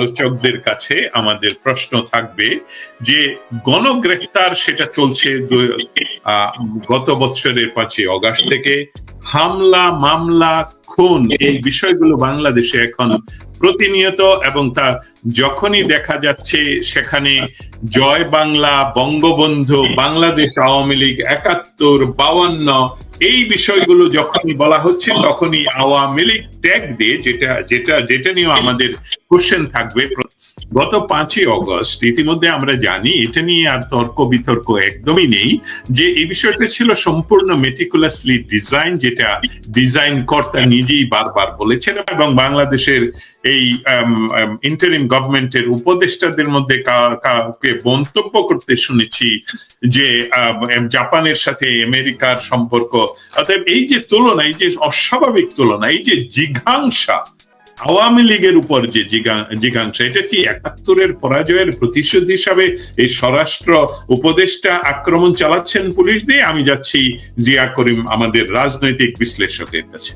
আলোচকদের কাছে আমাদের প্রশ্ন থাকবে যে গণগ্রেফতার সেটা চলছে গত বছরের পাঁচই অগাস্ট থেকে। হামলা, মামলা, খুন, এই বিষয়গুলো বাংলাদেশে এখন প্রতিনিয়ত এবং তা যখনই দেখা যাচ্ছে সেখানে জয় বাংলা, বঙ্গবন্ধু, বাংলাদেশ আওয়ামী লীগ একাত্তর, বাউান্ন এই বিষয়গুলো যখনই বলা হচ্ছে, তখনই আওয়ামী লীগ ট্যাগ দিয়ে যেটা যেটা যেটা নিয়ে আমাদের কোশ্চেন থাকবে। গত পাঁচই অগস্ট, ইতিমধ্যে আমরা জানি, এটা নিয়ে আর তর্ক বিতর্ক একদমই নেই, যে এই বিষয়টা ছিল সম্পূর্ণ মেটিকুলাসলি ডিজাইন যেটা ডিজাইন কর্তা নিজেই বারবার বলেছেন এবং বাংলাদেশের এই ইন্টারিম গভর্নমেন্টের উপদেষ্টাদের মধ্যে কাউকে মন্তব্য করতে শুনেছি যে জাপানের সাথে আমেরিকার সম্পর্ক। অতএব এই যে তুলনা, এই যে অস্বাভাবিক তুলনা, এই যে জিঘাংসা আওয়ামী লীগের উপর যে জিগা- জিজ্ঞাসা এটা কি একাত্তরের পরাজয়ের প্রতিশোধ হিসাবে এই স্বরাষ্ট্র উপদেষ্টা আক্রমণ চালাচ্ছেন পুলিশ দিয়ে আমি যাচ্ছি জিয়া করিম, আমাদের রাজনৈতিক বিশ্লেষকের কাছে।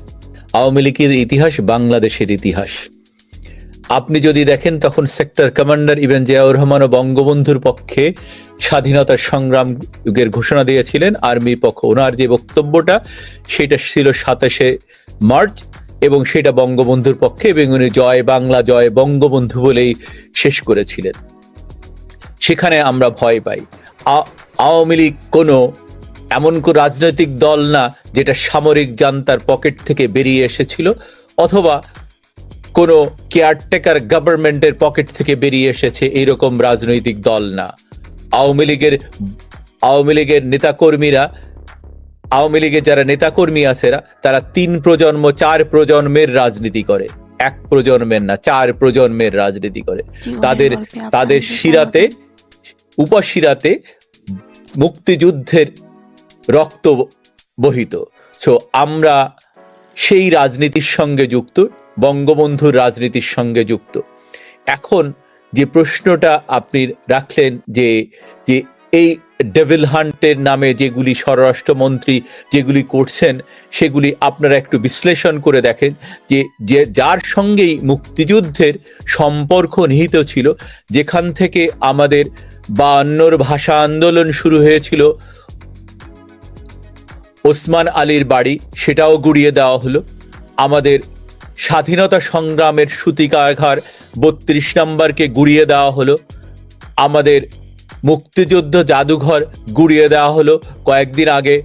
আওয়ামী লীগের ইতিহাস বাংলাদেশের ইতিহাস। আপনি যদি দেখেন তখন সেক্টর কমান্ডার ইবেন জিয়াউর রহমান ও বঙ্গবন্ধুর পক্ষে স্বাধীনতার সংগ্রামের ঘোষণা দিয়েছিলেন। আর্মি পক্ষ, ওনার যে বক্তব্যটা, সেটা ছিল সাতাশে মার্চ এবং সেটা বঙ্গবন্ধুর পক্ষে এবং উনি জয় বাংলা, জয় বঙ্গবন্ধু বলেই শেষ করেছিলেন। সেখানে আমরা ভয় পাই। আওয়ামী লীগ কোনো এমন কোন রাজনৈতিক দল না যেটা সামরিক জান্তার পকেট থেকে বেরিয়ে এসেছিল, অথবা কোনো কেয়ারটেকার গভর্নমেন্টের পকেট থেকে বেরিয়ে এসেছে এরকম রাজনৈতিক দল না। আওয়ামী লীগের আওয়ামী লীগের নেতাকর্মীরা আওয়ামী লীগের যারা নেতাকর্মী আছেরা তারা তিন প্রজন্ম চার প্রজন্মের রাজনীতি করে। এক প্রজন্মের না চার প্রজন্মের রাজনীতি করে। তাদের তাদের শিরাতে উপশিরাতে মুক্তিযুদ্ধের রক্ত বহিত। সো আমরা সেই রাজনীতির সঙ্গে যুক্ত বঙ্গবন্ধুর রাজনীতির সঙ্গে যুক্ত। এখন যে প্রশ্নটা আপনি রাখলেন যে যে এই ডেভিল হান্টের নামে যেগুলি স্বরাষ্ট্রমন্ত্রী যেগুলি করছেন, সেগুলি আপনারা একটু বিশ্লেষণ করে দেখেন যে যে যার সঙ্গেই মুক্তিযুদ্ধের সম্পর্ক নিহিত ছিল, যেখান থেকে আমাদের বায়ান্নর ভাষা আন্দোলন শুরু হয়েছিল, ওসমান আলীর বাড়ি, সেটাও গুড়িয়ে দেওয়া হলো। আমাদের স্বাধীনতা সংগ্রামের সূতিকাঘর বত্রিশ নম্বরকে গুড়িয়ে দেওয়া হলো। আমাদের মুক্তিযুদ্ধ জাদুঘর গুড়িয়ে দেওয়া হলো। কয়েকদিন আগে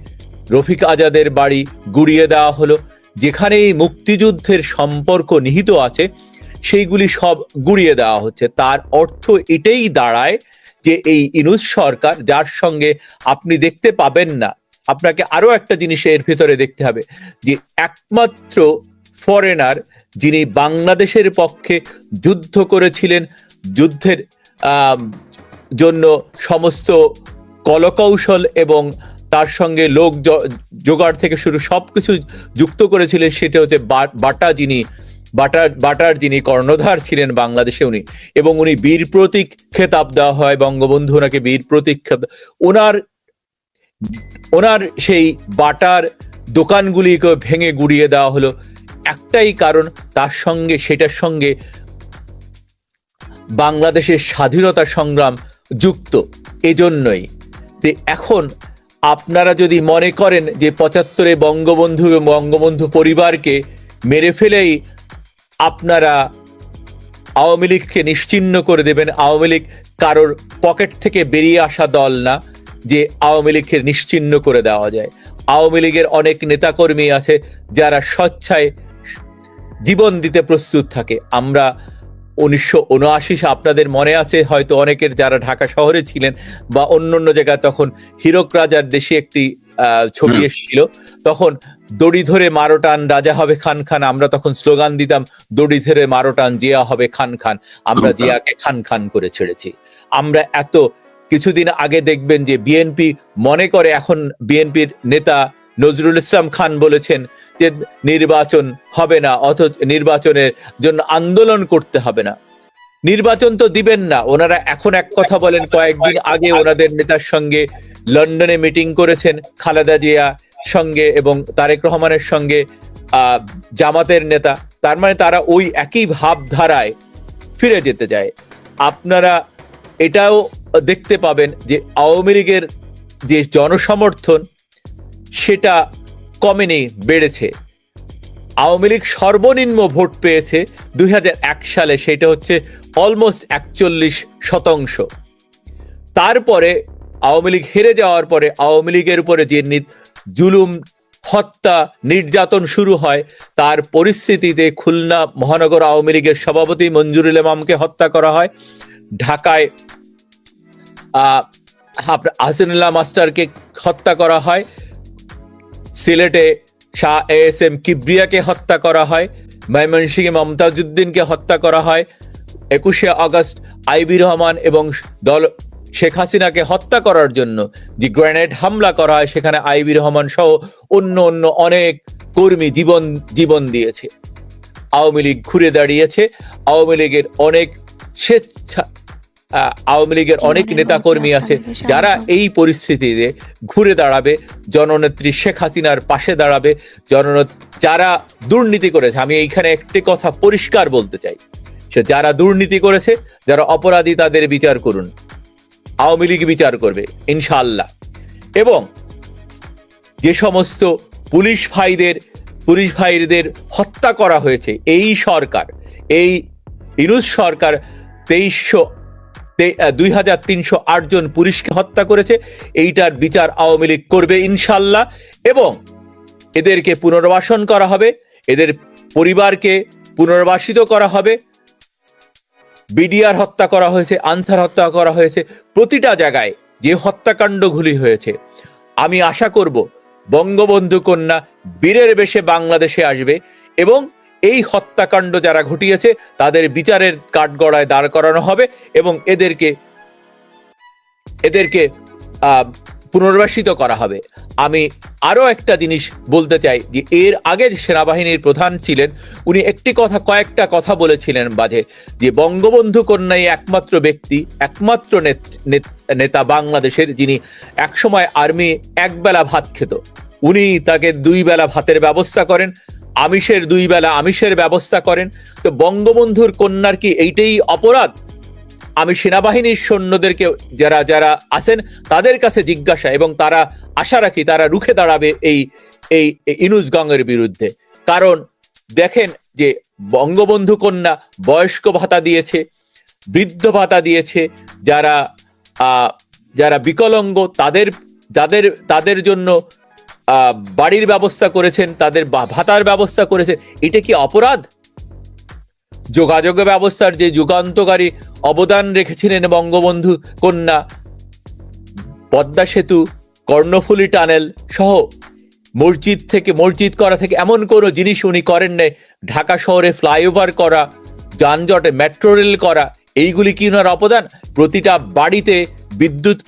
রফিক আজাদের বাড়ি গুড়িয়ে দেওয়া হলো। যেখানে এই মুক্তিযুদ্ধের সম্পর্ক নিহিত আছে, সেইগুলি সব গুড়িয়ে দেওয়া হচ্ছে। তার অর্থ এটাই দাঁড়ায় যে এই ইনুস সরকার, যার সঙ্গে আপনি দেখতে পাবেন না, আপনাকে আরও একটা জিনিস এর ভেতরে দেখতে হবে যে একমাত্র ফরেনার যিনি বাংলাদেশের পক্ষে যুদ্ধ করেছিলেন, যুদ্ধের জন্য সমস্ত কলকৌশল এবং তার সঙ্গে লোক জোগাড় থেকে শুরু সব কিছু যুক্ত করেছিলেন সেটা হচ্ছে বাটা যিনি বাটার বাটার যিনি কর্ণধার ছিলেন বাংলাদেশে উনি এবং উনি বীর প্রতীক খেতাব দেওয়া হয় বঙ্গবন্ধু ওনাকে বীর প্রতীক ওনার ওনার সেই বাটার দোকানগুলিকে ভেঙে গুড়িয়ে দেওয়া হলো। একটাই কারণ তার সঙ্গে, সেটার সঙ্গে বাংলাদেশের স্বাধীনতা সংগ্রাম যুক্ত। এজন্যই যে এখন আপনারা যদি মনে করেন যে পঁচাত্তরে বঙ্গবন্ধু বঙ্গবন্ধু পরিবারকে মেরে ফেলেই আপনারা আওয়ামী লীগকে নিশ্চিহ্ন করে দেবেন, আওয়ামী লীগ কারোর পকেট থেকে বেরিয়ে আসা দল না যে আওয়ামী লীগকে নিশ্চিহ্ন করে দেওয়া যায়। আওয়ামী লীগের অনেক নেতাকর্মী আছে যারা স্বচ্ছায় জীবন দিতে প্রস্তুত থাকে। আমরা উনিশশো উনআশি আপনাদের মনে আছে? হয়তো অনেকের যারা ঢাকা শহরে ছিলেন বা অন্য অন্য জায়গায় তখন হীরক রাজার দেশে একটি ছবি এসেছিল। তখন দড়ি ধরে মারোটান রাজা হবে খান খান আমরা তখন স্লোগান দিতাম দড়ি ধরে মারোটান জিয়া হবে খান খান। আমরা। জিয়াকে খান খান করে ছেড়েছি। আমরা এত কিছুদিন আগে দেখবেন যে বিএনপি মনে করে এখন বিএনপির নেতা নজরুল ইসলাম খান বলেছেন যে নির্বাচন হবে না, অথচ নির্বাচনের জন্য আন্দোলন করতে হবে না। নির্বাচন তো দিবেন না। ওনারা এখন এক কথা বলেন, কয়েকদিন আগে ওনাদের নেতার সঙ্গে লন্ডনে মিটিং করেছেন খালেদা জিয়া সঙ্গে এবং তারেক রহমানের সঙ্গে জামাতের নেতা। তার মানে তারা ওই একই ভাবধারায় ফিরে যেতে চায়। আপনারা এটাও দেখতে পাবেন যে আওয়ামী লীগের যে জনসমর্থন সেটা কমেনি বেড়েছে। আওয়ামী লীগ সর্বনিম্ন ভোট পেয়েছে দুই হাজার এক সালে সেটা হচ্ছে অলমোস্ট একচল্লিশ শতাংশ। তারপরে আওয়ামী লীগ হেরে যাওয়ার পরে আওয়ামী লীগের উপরে যে জুলুম হত্যা নির্যাতন শুরু হয় তার পরিস্থিতিতে খুলনা মহানগর আওয়ামী লীগের সভাপতি মঞ্জুরুল ইমামকে হত্যা করা হয়। ঢাকায় আহ, হাসিনুল্লাহ মাস্টারকে হত্যা করা হয়। সিলেটে শাহ এ এস এম কিবরিয়াকে হত্যা করা হয়, ময়মনসিংহে মমতাজউদ্দিনকে হত্যা করা হয়, একুশে আগস্ট আইবি রহমান এবং দল শেখ হাসিনাকে হত্যা করার জন্য যে গ্রেনেড হামলা করা হয়, সেখানে আইবি রহমান সহ অন্য অন্য অনেক কর্মী জীবন জীবন দিয়েছে। আওয়ামী লীগ ঘুরে দাঁড়িয়েছে। আওয়ামী লীগের অনেক স্বেচ্ছা আওয়ামী লীগের অনেক জীবনের নেতা কর্মী আছে যারা এই পরিস্থিতিতে ঘুরে দাঁড়াবে। জননেত্রী শেখ হাসিনার পাশে দাঁড়াবে। জননেত্রী যারা দুর্নীতি করেছে আমি এইখানে একটি কথা পরিষ্কার বলতে চাই। সে যারা দুর্নীতি করেছে যারা অপরাধী তাদের বিচার করুন। আওয়ামী লীগ বিচার করবে ইনশাল্লাহ এবং যে সমস্ত পুলিশ ভাইদের পুলিশ ভাইদের হত্যা করা হয়েছে এই সরকার এই ইনুস সরকার তেইশশো দুই হাজার তিনশো আট জন পুলিশকে হত্যা করেছে। এইটার বিচার আওয়ামী লীগ করবে ইনশাল্লাহ এবং এদেরকে পুনর্বাসন করা হবে, এদের পরিবারকে পুনর্বাসিত করা হবে। বিডিআর হত্যা করা হয়েছে, আনসার হত্যা করা হয়েছে, প্রতিটা জায়গায় যে হত্যাকাণ্ডগুলি হয়েছে। আমি আশা করব বঙ্গবন্ধু কন্যা বীরের বেশে বাংলাদেশে আসবে এবং এই হত্যাকাণ্ড যারা ঘটিয়েছে, তাদের বিচারের কাঠগড়ায় দাঁড় করানো হবে এবং এদেরকে এদেরকে পুনর্বাসিত করা হবে। আমি আরও একটা জিনিস বলতে চাই যে, এর আগে সেনাবাহিনীর প্রধান ছিলেন, উনি একটি কথা, কয়েকটা কথা বলেছিলেন বাজে, যে বঙ্গবন্ধু কন্যাই একমাত্র ব্যক্তি, একমাত্র নেতা বাংলাদেশের, যিনি একসময় আর্মি একবেলা ভাত খেত। উনি তাকে দুই বেলা ভাতের ব্যবস্থা করেন আমিষের দুই বেলা আমিষের ব্যবস্থা করেন। তো বঙ্গবন্ধুর কন্যার কি এইটাই অপরাধ? আমি সেনাবাহিনীর সৈন্যদেরকে যারা যারা আছেন, তাদের কাছে জিজ্ঞাসা এবং তারা আশা রাখি তারা রুখে দাঁড়াবে এই এই ইনুস বিরুদ্ধে। কারণ দেখেন যে বঙ্গবন্ধু কন্যা বয়স্ক ভাতা দিয়েছে, বৃদ্ধ ভাতা দিয়েছে, যারা যারা বিকলাঙ্গ, তাদের, যাদের, তাদের জন্য বাড়ির ব্যবস্থা করেছেন, তাদের ভাতার ব্যবস্থা করেছেন, এটা কি অপরাধ? যোগাযোগ ব্যবস্থার যে যুগান্তকারী অবদান রেখেছিলেন বঙ্গবন্ধু কন্যা, পদ্মা সেতু, কর্ণফুলী টানেল সহ, মসজিদ থেকে, মসজিদ করা থেকে এমন কোনো জিনিস উনি করেন নাই, ঢাকা শহরে ফ্লাইওভার করা, যানজটে মেট্রো রেল করা, এইগুলি কি ওনার অবদান? প্রতিটা বাড়িতে বিদ্যুৎ